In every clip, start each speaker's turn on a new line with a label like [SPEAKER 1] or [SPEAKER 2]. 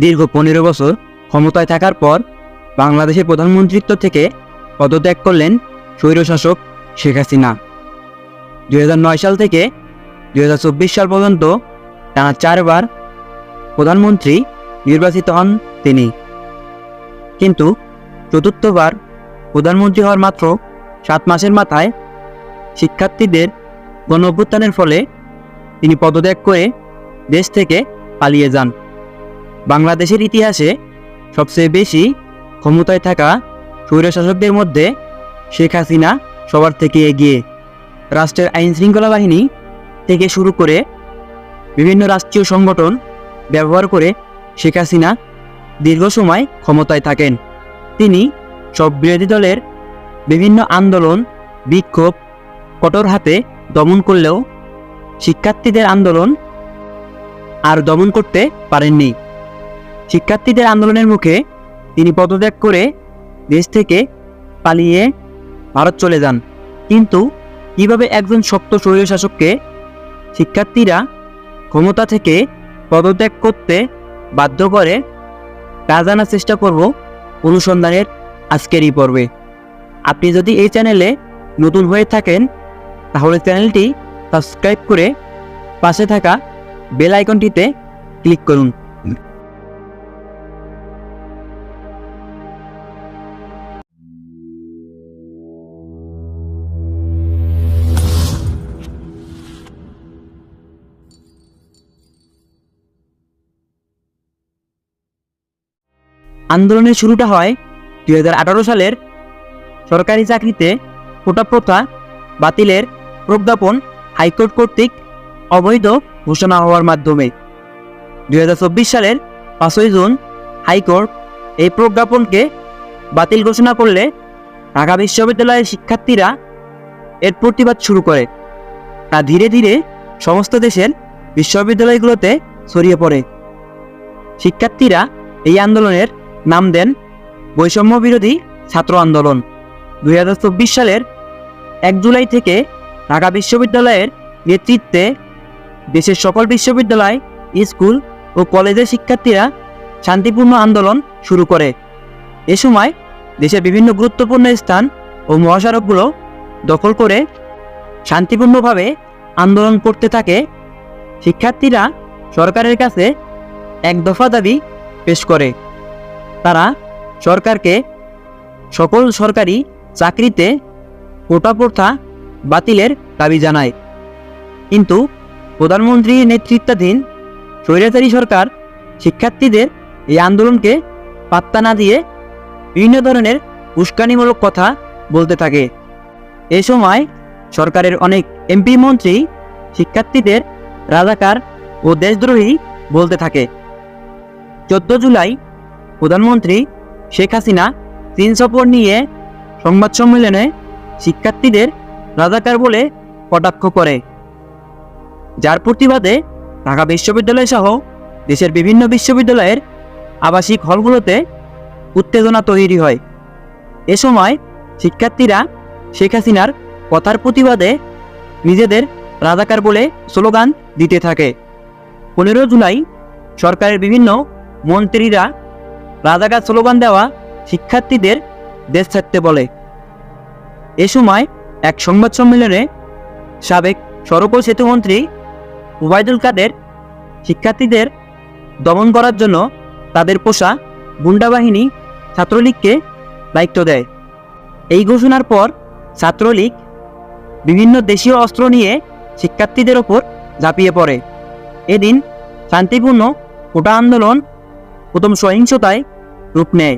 [SPEAKER 1] দীর্ঘ পনেরো বছর ক্ষমতায় থাকার পর বাংলাদেশের প্রধানমন্ত্রিত্ব থেকে পদত্যাগ করলেন স্বৈরশাসক শেখ হাসিনা। দু হাজার নয় সাল থেকে দু হাজার চব্বিশ সাল পর্যন্ত টানা চারবার প্রধানমন্ত্রী নির্বাচিত হন তিনি। কিন্তু চতুর্থবার প্রধানমন্ত্রী হওয়ার মাত্র সাত মাসের মাথায় শিক্ষার্থীদের গণ অভ্যুত্থানের ফলে তিনি পদত্যাগ করে দেশ থেকে পালিয়ে যান। বাংলাদেশের ইতিহাসে সবচেয়ে বেশি ক্ষমতায় থাকা স্বৈরশাসকদের মধ্যে শেখ হাসিনা সবার থেকে এগিয়ে রাষ্ট্রের আইন শৃঙ্খলা বাহিনী থেকে শুরু করে বিভিন্ন রাষ্ট্রীয় সংগঠন ব্যবহার করে শেখ হাসিনা দীর্ঘ সময় ক্ষমতায় থাকেন। তিনি সব বিরোধী দলের বিভিন্ন আন্দোলন, বিক্ষোভ, কঠোর হাতে দমন করলেও শিক্ষার্থীদের আন্দোলন আর দমন করতে পারেননি। শিক্ষার্থীদের আন্দোলনের মুখে তিনি পদত্যাগ করে দেশ থেকে পালিয়ে ভারত চলে যান। কিন্তু কীভাবে একজন শক্ত স্বৈরশাসককে শিক্ষার্থীরা ক্ষমতা থেকে পদত্যাগ করতে বাধ্য করে, তা জানার চেষ্টা করব অনুসন্ধানের আজকের এই পর্বে। আপনি যদি এই চ্যানেলে নতুন হয়ে থাকেন, তাহলে চ্যানেলটি সাবস্ক্রাইব করে পাশে থাকা বেল আইকনটিতে ক্লিক করুন। আন্দোলনের শুরুটা হয় দুই হাজার আঠারো সালের সরকারি চাকরিতে কোটা প্রথা বাতিলের প্রজ্ঞাপন হাইকোর্ট কর্তৃক অবৈধ ঘোষণা হওয়ার মাধ্যমে। দু হাজার চব্বিশ সালের পাঁচই জুন হাইকোর্ট এই প্রজ্ঞাপনকে বাতিল ঘোষণা করলে ঢাকা বিশ্ববিদ্যালয়ের শিক্ষার্থীরা এর প্রতিবাদ শুরু করে। তা ধীরে ধীরে সমস্ত দেশের বিশ্ববিদ্যালয়গুলোতে ছড়িয়ে পড়ে। শিক্ষার্থীরা এই আন্দোলনের নাম দেন বৈষম্য বিরোধী ছাত্র আন্দোলন। দুই চব্বিশ সালের এক জুলাই থেকে ঢাকা বিশ্ববিদ্যালয়ের নেতৃত্বে দেশের সকল বিশ্ববিদ্যালয়, স্কুল ও কলেজের শিক্ষার্থীরা শান্তিপূর্ণ আন্দোলন শুরু করে। এ সময় দেশের বিভিন্ন গুরুত্বপূর্ণ স্থান ও মহাসড়কগুলো দখল করে শান্তিপূর্ণভাবে আন্দোলন করতে থাকে। শিক্ষার্থীরা সরকারের কাছে এক দফা দাবি পেশ করে। তারা সরকারকে, সকল সরকারি চাকরিতে কোটা প্রথা বাতিলের দাবি জানায়। কিন্তু প্রধানমন্ত্রী নেতৃত্বাধীন স্বৈরাচারী সরকার শিক্ষার্থীদের এই আন্দোলনকে পাত্তা না দিয়ে বিভিন্ন ধরনের উস্কানিমূলক কথা বলতে থাকে। এ সময় সরকারের অনেক এমপি মন্ত্রী শিক্ষার্থীদের রাজাকার ও দেশদ্রোহী বলতে থাকে। চোদ্দ জুলাই প্রধানমন্ত্রী শেখ হাসিনা চীন সফর নিয়ে সংবাদ সম্মেলনে শিক্ষার্থীদের রাজাকার বলে কটাক্ষ করে। যার প্রতিবাদে ঢাকা বিশ্ববিদ্যালয় সহ দেশের বিভিন্ন বিশ্ববিদ্যালয়ের আবাসিক হলগুলোতে উত্তেজনা তৈরি হয়। এ সময় শিক্ষার্থীরা শেখ হাসিনার কথার প্রতিবাদে নিজেদের রাজাকার বলে স্লোগান দিতে থাকে। পনেরো জুলাই সরকারের বিভিন্ন মন্ত্রীরা রাজাকার স্লোগান দেওয়া শিক্ষার্থীদের দেশ ছাড়তে বলে। এ সময় এক সংবাদ সম্মেলনে সাবেক সড়ক ও সেতুমন্ত্রী ওবায়দুল কাদের শিক্ষার্থীদের দমন করার জন্য তাদের পোষা গুন্ডা বাহিনী ছাত্রলীগকে দায়িত্ব দেয়। এই ঘোষণার পর ছাত্রলীগ বিভিন্ন দেশীয় অস্ত্র নিয়ে শিক্ষার্থীদের ওপর ঝাঁপিয়ে পড়ে। এদিন শান্তিপূর্ণ কোটা আন্দোলন, প্রথম সহিংসতায় রূপ নেয়।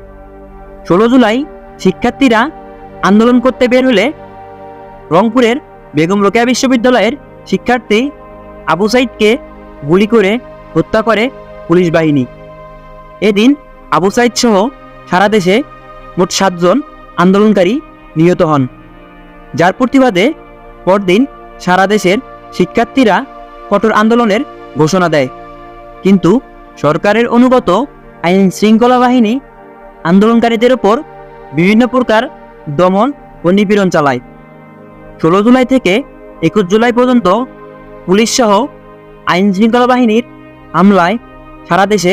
[SPEAKER 1] ষোলো জুলাই শিক্ষার্থীরা আন্দোলন করতে বের হলে রংপুরের বেগম রোকেয়া বিশ্ববিদ্যালয়ের শিক্ষার্থী আবু সাইদকে গুলি করে হত্যা করে পুলিশ বাহিনী। এদিন আবু সাইদ সহ সারা দেশে মোট সাতজন আন্দোলনকারী নিহত হন। যার প্রতিবাদে পরদিন সারা দেশের শিক্ষার্থীরা কঠোর আন্দোলনের ঘোষণা দেয়। কিন্তু সরকারের অনুগত আইন শৃঙ্খলা বাহিনী আন্দোলনকারীদের ওপর বিভিন্ন প্রকার দমন ও নিপীড়ন চালায়। ষোলো জুলাই থেকে একুশ জুলাই পর্যন্ত পুলিশ সহ আইন শৃঙ্খলা বাহিনীর হামলায় সারা দেশে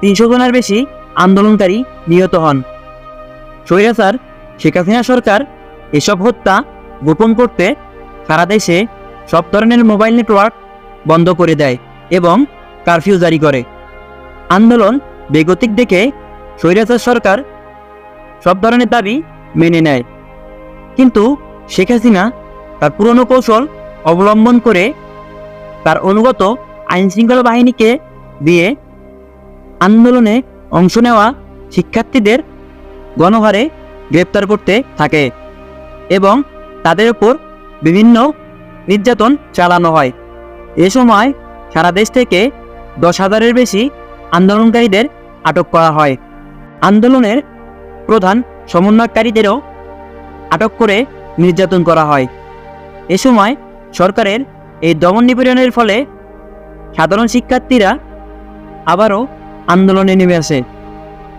[SPEAKER 1] তিনশো জনের বেশি আন্দোলনকারী নিহত হন। স্বৈরাচার, শেখ হাসিনা সরকার এসব হত্যা গোপন করতে সারা দেশে সব ধরনের মোবাইল নেটওয়ার্ক বন্ধ করে দেয় এবং কারফিউ জারি করে। আন্দোলন বেগতিক দেখে স্বৈরাচার সরকার সব ধরনের দাবি মেনে নেয়। কিন্তু শেখ হাসিনা তার পুরনো কৌশল অবলম্বন করে তার অনুগত আইনশৃঙ্খলা বাহিনীকে দিয়ে আন্দোলনে অংশ নেওয়া শিক্ষার্থীদের গণহারে গ্রেপ্তার করতে থাকে এবং তাদের উপর বিভিন্ন নির্যাতন চালানো হয়। এ সময় সারা দেশ থেকে দশ হাজারের বেশি আন্দোলনকারীদের আটক করা হয়। আন্দোলনের প্রধান সমন্বয়কারীদেরও আটক করে নির্যাতন করা হয়। এ সময় সরকারের এই দমন নিপীড়নের ফলে সাধারণ শিক্ষার্থীরা আবারও আন্দোলনে নেমে আসে।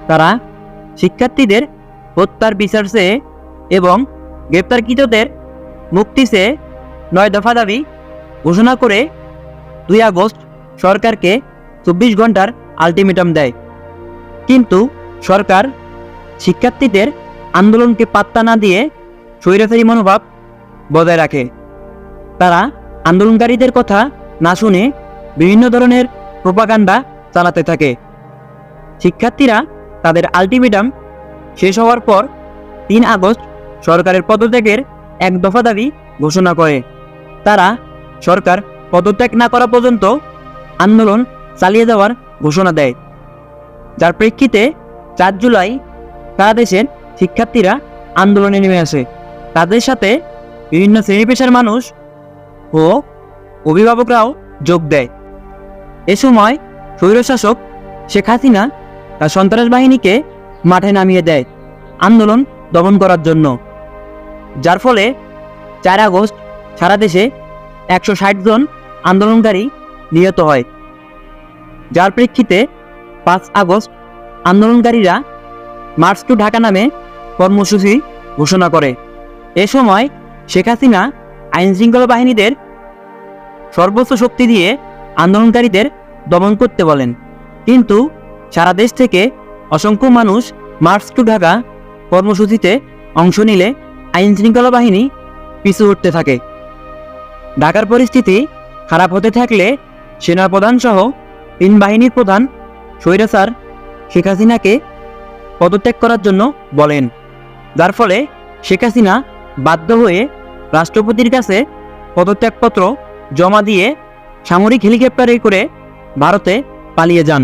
[SPEAKER 1] তারা শিক্ষার্থীদের হত্যার বিচার চেয়ে এবং গ্রেপ্তারকৃতদের মুক্তি চেয়ে নয় দফা দাবি ঘোষণা করে দুই আগস্ট সরকারকে চব্বিশ ঘণ্টার আলটিমেটাম দেয়। কিন্তু সরকার শিক্ষার্থীদের আন্দোলনকে পাত্তা না দিয়ে স্বৈরাচারী মনোভাব বজায় রাখে। তারা আন্দোলনকারীদের কথা না শুনে বিভিন্ন ধরনের প্রোপাগান্ডা চালাতে থাকে। শিক্ষার্থীরা তাদের আলটিমেটাম শেষ হওয়ার পর তিন আগস্ট সরকারের পদত্যাগের এক দফা দাবি ঘোষণা করে। তারা সরকার পদত্যাগ না করা পর্যন্ত আন্দোলন চালিয়ে যাওয়ার ঘোষণা দেয়। যার প্রেক্ষিতে চার জুলাই সারা দেশের শিক্ষার্থীরা আন্দোলনে নেমে আসে। তাদের সাথে বিভিন্ন শ্রেণি পেশার মানুষ ও অভিভাবকরাও যোগ দেয়। এ সময় স্বৈরশাসক শেখ হাসিনা তার সন্ত্রাস বাহিনীকে মাঠে নামিয়ে দেয় আন্দোলন দমন করার জন্য। যার ফলে চার আগস্ট সারা দেশে একশো ষাট জন আন্দোলনকারী নিহত হয়। যার প্রেক্ষিতে পাঁচ আগস্ট আন্দোলনকারীরা মার্চ টু ঢাকা নামে কর্মসূচি ঘোষণা করে। এ সময় শেখ হাসিনা আইনশৃঙ্খলা বাহিনীদের সর্বোচ্চ শক্তি দিয়ে আন্দোলনকারীদের দমন করতে বলেন। কিন্তু সারা দেশ থেকে অসংখ্য মানুষ মার্চ টু ঢাকা কর্মসূচিতে অংশ নিলে আইনশৃঙ্খলা বাহিনী পিছু উঠতে থাকে। ঢাকার পরিস্থিতি খারাপ হতে থাকলে সেনাপ্রধান সহ তিন বাহিনীর প্রধান স্বৈরাচার শেখ হাসিনাকে পদত্যাগ করার জন্য বলেন, যার ফলে শেখ হাসিনা বাধ্য হয়ে রাষ্ট্রপতির কাছে পদত্যাগপত্র জমা দিয়ে সামরিক হেলিকপ্টারে করে ভারতে পালিয়ে যান।